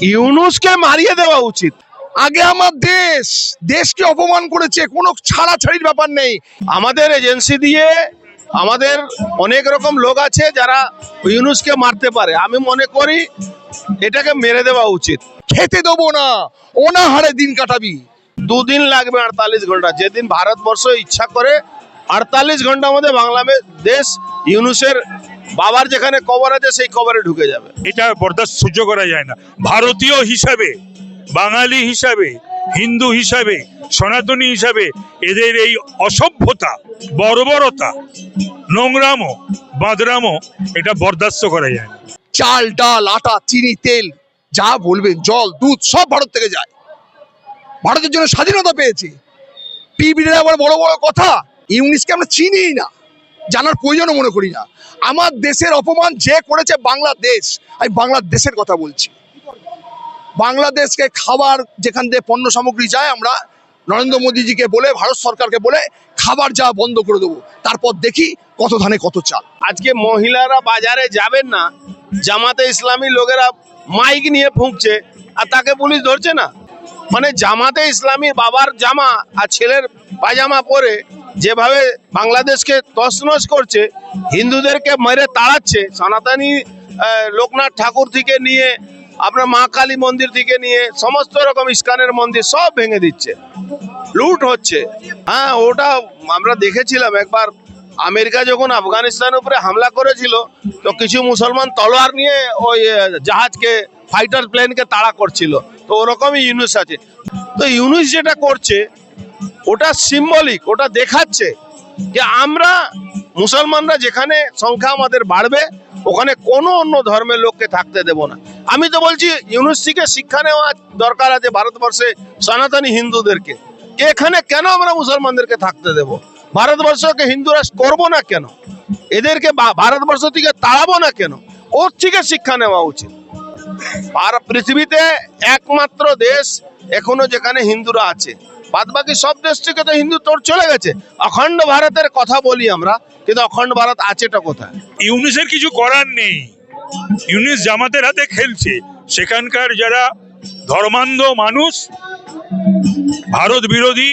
ইউনুসকে মারিয়ে দেওয়া উচিত। আগে আমার দেশ, দেশকে অপমান করেছে, কোনো ছাড়াছাড়ির ব্যাপার নেই। আমাদের এজেন্সি দিয়ে আমাদের অনেক রকম লোক আছে যারা ইউনুসকে মারতে পারে। আমি মনে করি এটাকে মেরে দেওয়া উচিত। খেতে দেবো না, অনাহারে দিন কাটাবি। দুদিন লাগবে আটতাল্লিশ ঘণ্টা। যেদিন ভারতবর্ষ ইচ্ছা করে আটতাল্লিশ ঘণ্টার মধ্যে বাংলাদেশ ইউনুসের বাবার যেখানে কবর আছে সেই কবরে ঢুকে যাবে। এটা বরদাস্ত সহ্য করা যায় না। ভারতীয় হিসাবে বাঙালি হিসাবে হিন্দু হিসাবে সনাতনী হিসাবে এদের এই অসভ্যতা বর্বরতা নোংরামো বাঁদরামো এটা বরদাস্ত করা যায় না। চাল ডাল আটা চিনি তেল যা বলবেন জল দুধ সব ভারত থেকে যায়। ভারতের জন্য স্বাধীনতা পেয়েছে। পিবির আবার বড় বড় কথা ইংলিশকে আমরা চিনিই না। জানার প্রয়োজনও মনে করি না। আমার দেশের অপমান যে করেছে বাংলাদেশ, আমি বাংলাদেশের কথা বলছি। বাংলাদেশকে খাবার যেখান দিয়ে পণ্য সামগ্রী যায় আমরা, নরেন্দ্র মোদীজিকে বলে, ভারত সরকারকে বলে, খাবার যা বন্ধ করে দেবো। তারপর দেখি কত ধানে কত চাল। আজকে মহিলারা বাজারে যাবেন না, জামাতে ইসলামী লোকেরা মাইক নিয়ে ফুঁকছে, আর তাকে পুলিশ ধরছে না। মানে জামাতে ইসলামী বাবার জামা আর ছেলের পাজামা পরে যেভাবে বাংলাদেশকে তছনছ করছে, হিন্দুদেরকে মেরে তাড়াচ্ছে, সনাতনী লোকনাথ ঠাকুর থেকে নিয়ে, আপনার মা কালী মন্দির থেকে নিয়ে, সমস্ত রকম ইস্কানের মন্দির সব ভেঙে দিচ্ছে। লুট হচ্ছে। হ্যাঁ ওটা আমরা দেখেছিলাম একবার। আমেরিকা যখন আফগানিস্তানের উপরে হামলা করেছিল, তো কিছু মুসলমান তলোয়ার নিয়ে ওই জাহাজকে ফাইটার প্লেনকে তাড়া করছিল। তো ওরকমই ইউনুস আছে। তো ইউনুস যেটা করছে ওটা সিম্বলিক ওটা দেখাচ্ছে যে আমরা, মুসলমানরা যেখানে সংখ্যা আমাদের বাড়বে, ওখানে কোনো অন্য ধর্মের লোককে থাকতে দেব না। আমি তো বলছি, ইউনুস থেকে শিক্ষা নেওয়া দরকার আছে ভারতবর্ষে সনাতনী হিন্দুদেরকে। এখানে কেন আমরা মুসলমানদেরকে থাকতে দেব? ভারতবর্ষকে হিন্দুরা করব না কেন? এদেরকে ভারতবর্ষ থেকে তাড়াবো না কেন? ওর থেকে শিক্ষা নেওয়া উচিত। আর পৃথিবীতে একমাত্র দেশ এখনও যেখানে হিন্দুরা আছে। বাদ বাকি সব দেশ থেকে তো হিন্দু তোর চলে গেছে। অখণ্ড ভারতের কথা বলি আমরা, কিন্তু অখণ্ড ভারত আছেটা কোথায়? ইউনিসের কিছু করার নেই। ইউনিস জামাতের হাতে খেলছে। সেখানকার যারা ধর্মান্ধ মানুষ, ভারত বিরোধী,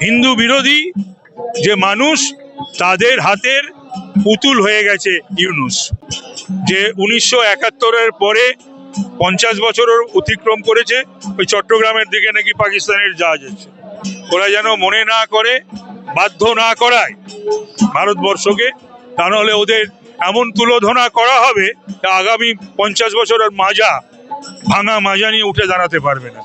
হিন্দু বিরোধী যে মানুষ, তাদের হাতের পুতুল হয়ে গেছে ইউনুস। যে উনিশশো একাত্তরের পরে পঞ্চাশ বছর অতিক্রম করেছে, ওই চট্টগ্রামের দিকে নাকি পাকিস্তানের জাহাজ আছে। ওরা যেন মনে না করে, বাধ্য না করায় ভারতবর্ষকে, তা নাহলে ওদের এমন তুলোধনা করা হবে আগামী পঞ্চাশ বছরের মাজা, ভাঙা মাজা নিয়ে উঠে দাঁড়াতে পারবে না।